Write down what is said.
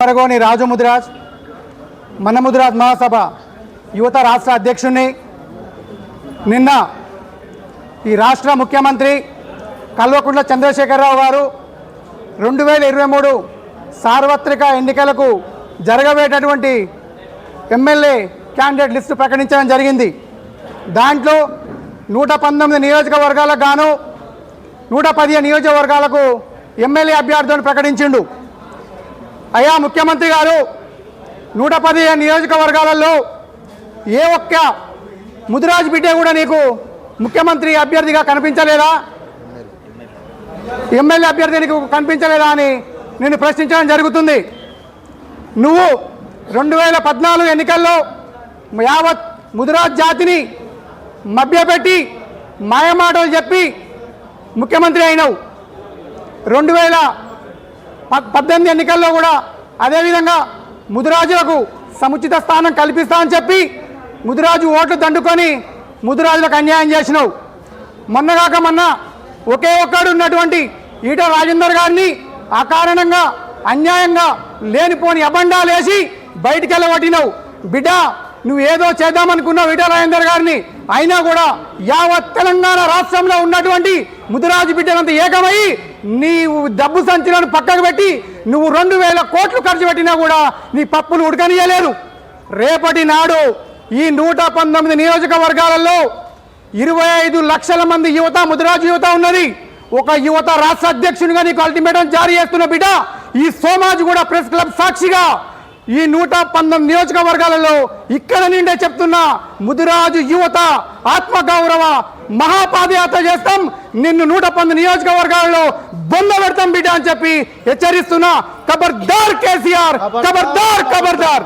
పరగోని రాజు ముదిరాజ్ మన ముదిరాజ్ మహాసభ యువత రాష్ట్ర అధ్యక్షుణ్ణి నిన్న ఈ రాష్ట్ర ముఖ్యమంత్రి కల్వకుంట్ల చంద్రశేఖరరావు గారు రెండు వేల ఇరవై మూడు సార్వత్రిక ఎన్నికలకు జరగబోయేటటువంటి ఎమ్మెల్యే క్యాండిడేట్ లిస్టు ప్రకటించడం జరిగింది. దాంట్లో నూట పంతొమ్మిది నియోజకవర్గాలకు గాను నూట పదిహేను నియోజకవర్గాలకు ఎమ్మెల్యే అభ్యర్థులను ప్రకటించిండు. అయ్యా ముఖ్యమంత్రి గారు నూట పదిహేను నియోజకవర్గాలలో ఏ ఒక్క ముదిరాజ్ బిడ్డే కూడా నీకు ముఖ్యమంత్రి అభ్యర్థిగా కనిపించలేదా? ఎమ్మెల్యే అభ్యర్థి నీకు కనిపించలేదా అని నేను ప్రశ్నించడం జరుగుతుంది. నువ్వు రెండు వేల పద్నాలుగు ఎన్నికల్లో యావత్ ముదిరాజ్ జాతిని మభ్యపెట్టి మాయమాటలు చెప్పి ముఖ్యమంత్రి అయినావు. రెండు వేల పద్దెనిమిది ఎన్నికల్లో కూడా అదేవిధంగా ముదిరాజులకు సముచిత స్థానం కల్పిస్తా అని చెప్పి ముదిరాజు ఓట్లు దండుకొని ముదిరాజులకు అన్యాయం చేసినావు. మొన్నగాక మొన్న ఒకే ఒక్కడు ఉన్నటువంటి ఈట రాజేందర్ గారిని అకారణంగా అన్యాయంగా లేనిపోని అబండాలు వేసి బయటికి వెళ్ళబట్టినావు బిడ్డ నువ్వు ఏదో చేద్దామనుకున్నావు ఈట రాజేందర్ గారిని. అయినా కూడా యావత్ తెలంగాణ రాష్ట్రంలో ఉన్నటువంటి ముదిరాజు బిడ్డలంతా ఏకమై నీవు డబ్బు సంచులను పక్కకు పెట్టి నువ్వు రెండు వేల కోట్లు ఖర్చు పెట్టినా కూడా నీ పప్పులు ఉడకనియలేదు రేపటి నాడు ఈ నూట పంతొమ్మిది నియోజకవర్గాలలో ఇరవై ఐదు లక్షల మంది యువత ముదిరాజు యువత ఉన్నది. ఒక యువత రాష్ట్ర అధ్యక్షునిగా నీకు అల్టిమేటం జారీ చేస్తున్న బిడ్డ ఈ సోమాజ్ కూడా ప్రెస్ క్లబ్ సాక్షిగా ఈ నూట పంతొమ్మిది నియోజకవర్గాలలో ఇక్కడ నిండే చెప్తున్నా ముదిరాజు యువత ఆత్మగౌరవ మహాపాదయాత్ర చేస్తాం. నిన్ను నూట పంతొమ్మిది నియోజకవర్గాలలో బొంద పెడతాం బిడ్డ అని చెప్పి హెచ్చరిస్తున్నా ఖబర్దార్ కేసీఆర్. ఖబర్దార్ ఖబర్దార్